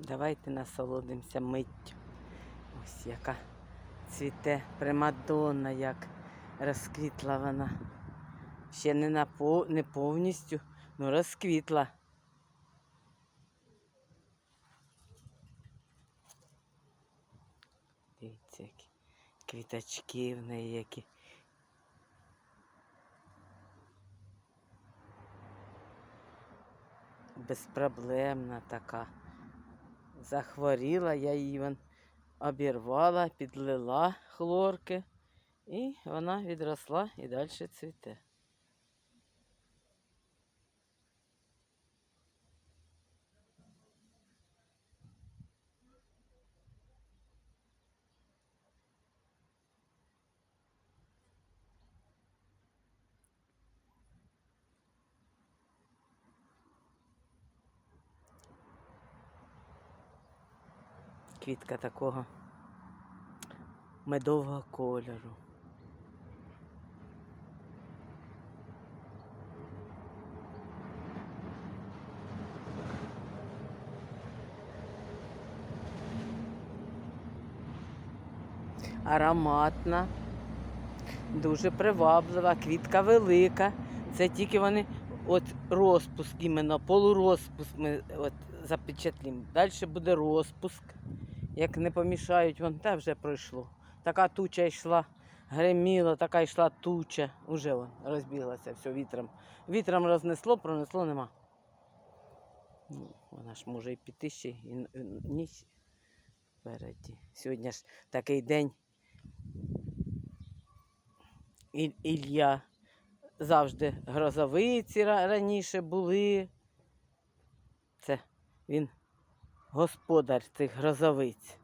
Давайте насолодимося миттю. Ось яка цвіте примадонна, як розквітла вона. Ще не, напо... не повністю, але розквітла. Дивіться, які квіточки в неї які. Безпроблемна така. Захворіла, я її вон обірвала, підлила хлорки, і вона відросла і далі цвіте. Квітка такого медового кольору. Ароматна, дуже приваблива, квітка велика. Це тільки вони от розпуск, іменно полурозпуск ми от запечатлім. Далі буде розпуск. Як не помішають, вон та вже пройшло. Така туча йшла, греміла, така йшла туча. Уже вон розбіглася все вітром. Вітром рознесло, пронесло нема. Ну, вона ж може і піти ще і ніч впереді. Сьогодні ж такий день. І- Ілля завжди грозовиці раніше були. Це він господар цих грозовиць.